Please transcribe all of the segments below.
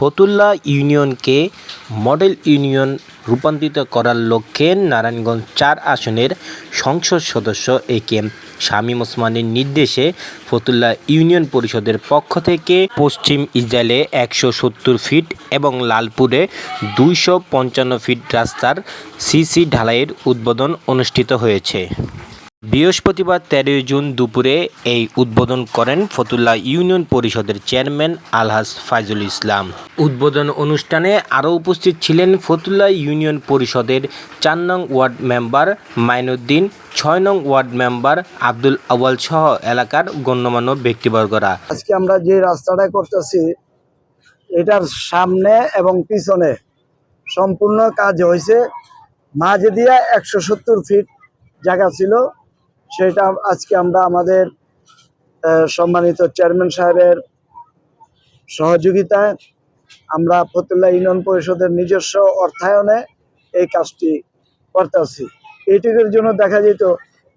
Fatullah ইউনিয়নকে model union রূপান্তরিত করার লক্ষ্যে নারায়ণগঞ্জ চার আসনের সংসদ সদস্য এ কে এম শামীম ওসমানের নির্দেশে ফতুল্লা ইউনিয়ন পরিষদের পক্ষ থেকে পশ্চিম ইসরায়েলে একশো সত্তর ফিট এবং লালপুরে দুইশো পঞ্চান্ন ফিট রাস্তার সিসি ঢালাইয়ের উদ্বোধন অনুষ্ঠিত হয়েছে। বৃহস্পতিবার তেরোই জুন দুপুরে এই উদ্বোধন করেন ফতুল্লা ইউনিয়ন পরিষদের চেয়ারম্যান আলহাজ ফাইজুল ইসলাম। উদ্বোধন অনুষ্ঠানে আরও উপস্থিত ছিলেন ফতুল্লা ইউনিয়ন পরিষদের চার নং ওয়ার্ড মেম্বার মাইনুদ্দিন, ছয় নং ওয়ার্ড মেম্বার আব্দুল আওয়াল সহ এলাকার গণ্যমান্য ব্যক্তিবর্গরা। আজকে আমরা যে রাস্তাটা করতেছি, এটার সামনে এবং পিছনে সম্পূর্ণ কাজ হয়েছে। মাঝে দিয়ে একশো সত্তর ফিট জায়গা ছিল। সেটা আজকে আমরা আমাদের সম্মানিত চেয়ারম্যান সাহেবের সহযোগিতায় আমরা ফতুল্লা ইউনিয়ন পরিষদের নিজস্ব অর্থায়নে এই কাজটি করতেছি এইটুকুর জন্য দেখা যেত,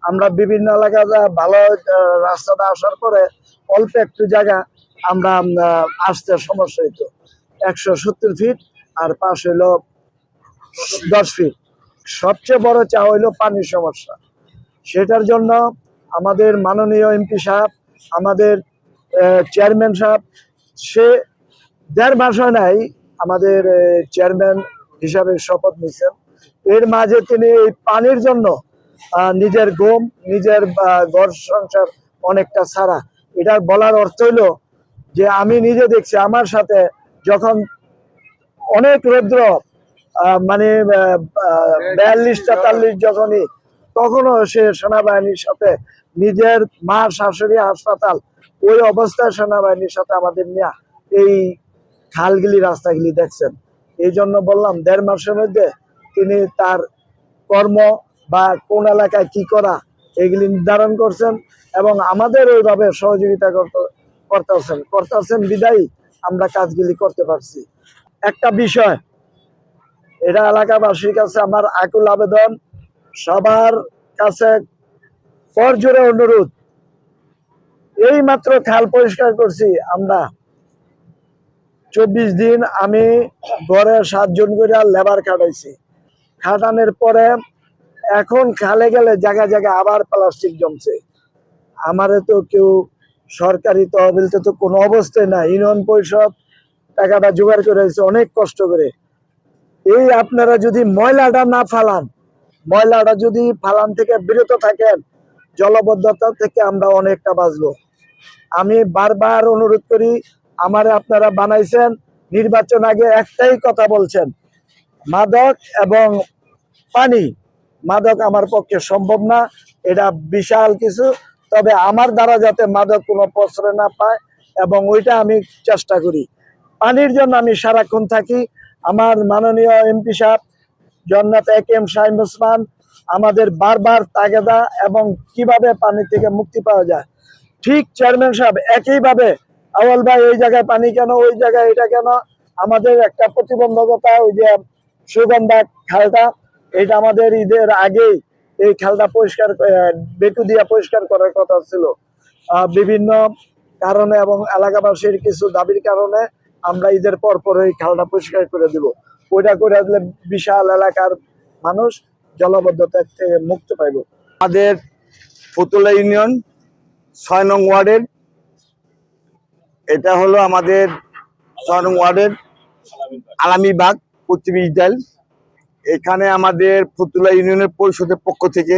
আমরা বিভিন্ন এলাকাতে ভালো রাস্তাটা আসার পরে অল্প একটু জায়গা আমরা আসতে সমস্যা হইতো। একশো সত্তর ফিট আর পাশ হইল দশ ফিট সবচেয়ে বড় চা হইল পানির সমস্যা। সেটার জন্য আমাদের মাননীয় এমপি সাহেব আমাদের চেয়ারম্যান সাহেব সে দেড় মাস হয় নাই আমাদের চেয়ারম্যান হিসাবে শপথ নিয়েছেন। এর মাঝে তিনি এই পানির জন্য নিজের ঘুম নিজের ঘর সংসার অনেকটা ছাড়া এটার বলার অর্থ হইল যে আমি নিজে দেখছি আমার সাথে যখন অনেক রৌদ্র মানে বিয়াল্লিশ তেতাল্লিশ যখনই তখনও সে সেনাবাহিনীর সাথে, নিজের মা শাশুড়ি হাসপাতাল, ওই অবস্থায় সেনাবাহিনীর সাথে আমাদের নিয়ে এই খালগুলি রাস্তাগুলি দেখছেন। এই জন্য বললাম, দেড় মাসের মধ্যে তিনি তার কর্ম বা কোন এলাকায় কি করা এগুলি নির্ধারণ করছেন এবং আমাদের ওইভাবে সহযোগিতা করতে, করতেছেন। করতেছেন বিদায়ী আমরা কাজগুলি করতে পারছি। একটা বিষয়, এটা এলাকাবাসীর কাছে আমার আকুল আবেদন সবার কাছে করজোরে অনুরোধ। এই মাত্র খাল পরিষ্কার করছি আমরা। চব্বিশ দিন আমি ঘরে সাতজন করে লেবার খাটাইছি। খাটানোর পরে এখন খালে গেলে জায়গা জায়গা আবার প্লাস্টিক জমছে। আমারে তো কেউ সরকারি তহবিলতে তো কোনো অবস্থায় না ইউনিয়ন পরিষদ টাকাটা জোগাড় করে অনেক কষ্ট করে। এই আপনারা যদি ময়লাটা না ফালান ময়লাটা যদি ফালান থেকে বিরত থাকেন, জলবদ্ধতা থেকে আমরা অনেকটা বাঁচবো। আমি বারবার অনুরোধ করি, আমারে আপনারা বানাইছেন, নির্বাচন আগে একটাই কথা বলছেন, মাদক এবং পানি। মাদক আমার পক্ষে সম্ভব না, এটা বিশাল কিছু, তবে আমার দ্বারা যাতে মাদক কোনো প্রশ্রয় না পায়, এবং ওইটা আমি চেষ্টা করি। পানির জন্য আমি সারাক্ষণ থাকি, আমার মাননীয় এমপি সাহেব কে এম শাহিম ওসমান, আমাদের বারবার তাগেদা এবং কীভাবে পানি থেকে মুক্তি পাওয়া যায়। ঠিক চেয়ারম্যান সাহেব, একইভাবে আওয়াল ভাই ওই জায়গায় পানি কেন, ওই জায়গায় এটা কেন? আমাদের একটা প্রতিবন্ধকতা, ওই যে সুগন্ধা খালটা, এটা আমাদের ঈদের আগেই এই খালটা পরিষ্কার বেটু দিয়া পরিষ্কার করার কথা ছিল। বিভিন্ন কারণে এবং এলাকাবাসীর কিছু দাবির কারণে আমরা ঈদের পর পর এই খালটা পরিষ্কার করে দিব। ওইটা করে দিলে বিশাল এলাকার মানুষ জলবদ্ধতা থেকে মুক্তি পাইব। আমাদের ফতুল্লা ইউনিয়ন ছয় নং ওয়ার্ডের। এটা হলো আমাদের ছয় নং ওয়ার্ডের আলামীবাগ পশ্চিম এখানে আমাদের ফতুল্লা ইউনিয়নের পরিষদের পক্ষ থেকে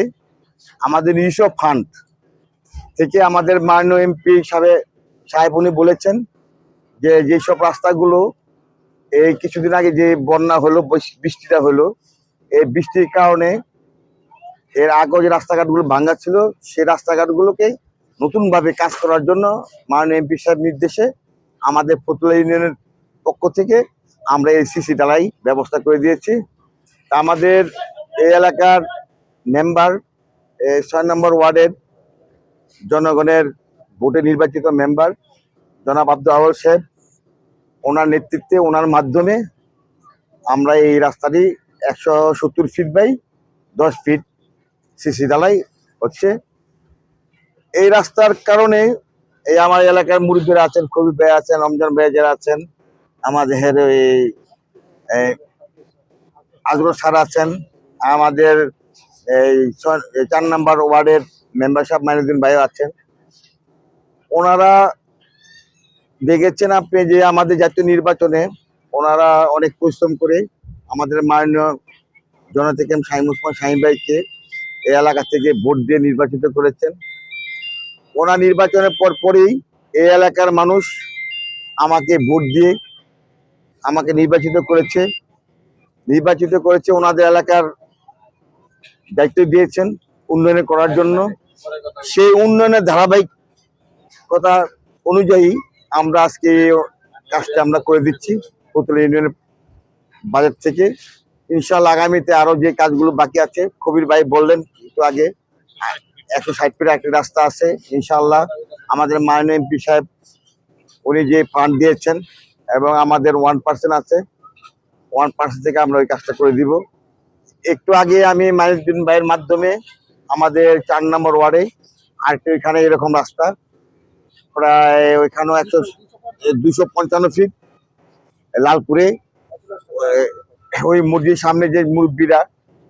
আমাদের নিজস্ব ফান্ড থেকে আমাদের মাননীয় এমপি সাহেব সাহেব উনি বলেছেন যে যেসব রাস্তাগুলো এই কিছুদিন আগে যে বন্যা হলো, বৃষ- বৃষ্টিটা হলো, এই বৃষ্টির কারণে এর আগে যে রাস্তাঘাটগুলো ভাঙ্গা ছিল সেই রাস্তাঘাটগুলোকে নতুনভাবে কাজ করার জন্য মাননীয় এমপি সাহেব নির্দেশে আমাদের ফতুল্লা ইউনিয়নের পক্ষ থেকে আমরা এই সিসি ঢালাই ব্যবস্থা করে দিয়েছি। আমাদের এই এলাকার মেম্বার ছয় নম্বর ওয়ার্ডের জনগণের ভোটে নির্বাচিত মেম্বার জনাব আব্দুল আওয়াল সাহেব ওনার নেতৃত্বে ওনার মাধ্যমে আমরা এই রাস্তাটি একশো সত্তর ফিট বাই দশ ফিট সিসি ঢালাই হচ্ছে। এই রাস্তার কারণে এই আমার এলাকার মুরব্বীরা আছেন কবি ভাই আছেন রমজান ভাই যারা আছেন আমাদের এই, আজগর স্যার আছেন আমাদের এই চার নাম্বার ওয়ার্ডের মেম্বারশিপ মাইনুদ্দিন ভাইও আছেন। ওনারা দেখেছেন আপনি যে আমাদের জাতীয় নির্বাচনে ওনারা অনেক পরিশ্রম করে আমাদের মাননীয় জনতা ক্যাম্প শাহিম উসমান শাহিম ভাইকে এই এলাকা থেকে ভোট দিয়ে নির্বাচিত করেছেন। ওনার নির্বাচনের পর পরই এই এলাকার মানুষ আমাকে ভোট দিয়ে আমাকে নির্বাচিত করেছে। নির্বাচিত করেছে ওনাদের এলাকার দায়িত্ব দিয়েছেন উন্নয়ন করার জন্য। সেই উন্নয়নের ধারাবাহিকতা অনুযায়ী আমরা আজকে কাজটা আমরা করে দিচ্ছি পুতুল ইউনিয়নের বাজার থেকে। ইনশাল্লাহ আগামীতে আরও যে কাজগুলো বাকি আছে, কবির ভাই বললেন একটু আগে, একশো ষাট ফিট একটা রাস্তা আছে ইনশাল্লাহ আমাদের মাননীয় এমপি সাহেব উনি যে ফান্ড দিয়েছেন এবং আমাদের ওয়ান পার্সেন্ট আছে ওয়ান পার্সেন্ট থেকে আমরা ওই কাজটা করে দিব। একটু আগে আমি মাইনুদ্দিন ভাইয়ের মাধ্যমে আমাদের চার নম্বর ওয়ার্ডে আরেকটি ওইখানে এরকম রাস্তা প্রায় ওইখানেও একশো দুশো পঞ্চান্ন ফিট লালপুরে। ওই- মসজিদের সামনে যে মুরব্বীরা,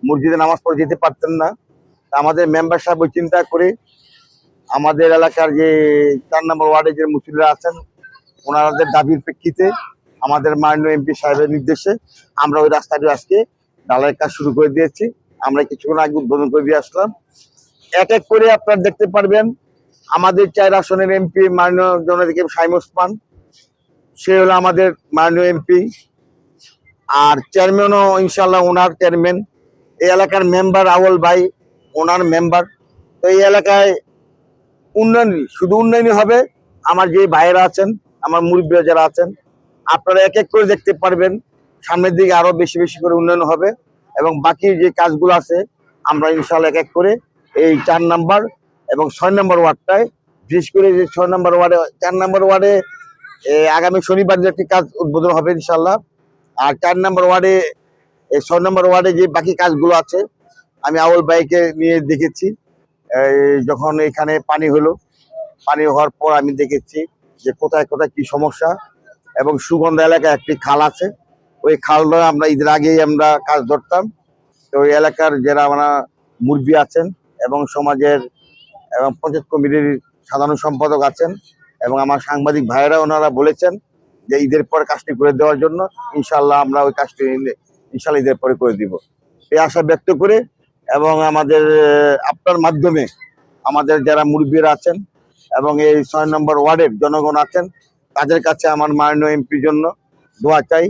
মসজিদে নামাজ পড়ে যেতে পারতেন না। আমাদের মেম্বার সাহেব ওই চিন্তা করে আমাদের এলাকার যে চার নম্বর ওয়ার্ডে যে মুসলিমরা আছেন, ওনাদের দাবির প্রেক্ষিতে আমাদের মাননীয় এমপি সাহেবের নির্দেশে আমরা ওই রাস্তাটি আজকে ঢালাইয়ের কাজ শুরু করে দিয়েছি। আমরা কিছুক্ষণ আগে উদ্বোধন করে দিয়ে আসলাম। এক এক করে আপনারা দেখতে পারবেন আমাদের চার আসনের এমপি মাননীয় জনদিকে সাইম ওসমান, সে হলো আমাদের মাননীয় এমপি। আর চেয়ারম্যানও ইনশাল্লাহ ওনার চেয়ারম্যান। এই এলাকার মেম্বার আউল ভাই, ওনার মেম্বার। তো এই এলাকায় উন্নয়ন শুধু উন্নয়নই হবে, আমার যে ভাইয়েরা আছেন, আমার মুরব্বীরা যারা আছেন, আপনারা এক এক করে দেখতে পারবেন, সামনের দিকে আরও বেশি বেশি করে উন্নয়ন হবে। এবং বাকি যে কাজগুলো আছে, আমরা ইনশাল্লাহ এক এক করে এই চার নাম্বার এবং ছয় নম্বর ওয়ার্ডটায়, বিশেষ করে যে ছয় নম্বর ওয়ার্ডে, চার নম্বর ওয়ার্ডে আগামী শনিবার যে একটি কাজ উদ্বোধন হবে ইনশাল্লাহ আর চার নম্বর ওয়ার্ডে এই ছয় নম্বর ওয়ার্ডে যে বাকি কাজগুলো আছে, আমি আউল বাইকে নিয়ে দেখেছি। যখন এখানে পানি হলো, পানি হওয়ার পর আমি দেখেছি যে কোথায় কোথায় কি সমস্যা এবং সুগন্ধ এলাকায় একটি খাল আছে। ওই খালটা আমরা ঈদের আগেই আমরা কাজ ধরতাম। তো ওই এলাকার যারা আমরা মুরব্বী আছেন এবং সমাজের এবং পঞ্চায়েত কমিটির সাধারণ সম্পাদক আছেন এবং আমার সাংবাদিক ভাইয়েরা ওনারা বলেছেন যে ঈদের পর কাজটি করে দেওয়ার জন্য ইনশাল্লাহ আমরা ওই কাজটি ইনশাল্লাহ ঈদের পরে করে দিব। এই আশা ব্যক্ত করে এবং আমাদের, আপনার মাধ্যমে আমাদের যারা মুরব্বীরা আছেন এবং এই ছয় নম্বর ওয়ার্ডের জনগণ আছেন, তাদের কাছে আমার মাননীয় এমপির জন্য দোয়া চাই।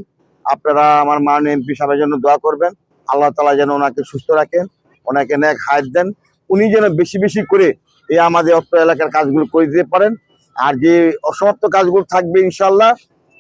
আপনারা আমার মাননীয় এমপি সাহেবের জন্য দোয়া করবেন। আল্লাহ তালা যেন ওনাকে সুস্থ রাখেন, ওনাকে ন্যাক হায়াত দেন। উনি যেন বেশি বেশি করে এই আমাদের অত্র এলাকার কাজগুলো করে দিতে পারেন। আর যে অসমাপ্ত কাজগুলো থাকবে ইনশাল্লাহ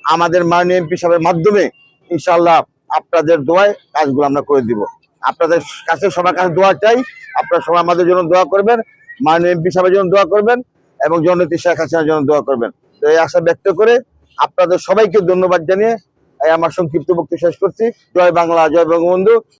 আমাদের মাননীয় এমপি সাহেবের মাধ্যমে ইনশাল্লাহ আপনাদের দোয়ায় কাজগুলো আমরা করে দিব। আপনাদের কাছে সবার কাছে দোয়া চাই, আপনারা সবাই আমাদের জন্য দোয়া করবেন, মাননীয় এমপি সাহেবের জন্য দোয়া করবেন এবং জননেত্রী শেখ হাসিনার জন্য দোয়া করবেন। তো এই আশা ব্যক্ত করে আপনাদের সবাইকে ধন্যবাদ জানিয়ে আমার সংক্ষিপ্ত বক্তব্য শেষ করছি। জয় বাংলা, জয় বঙ্গবন্ধু।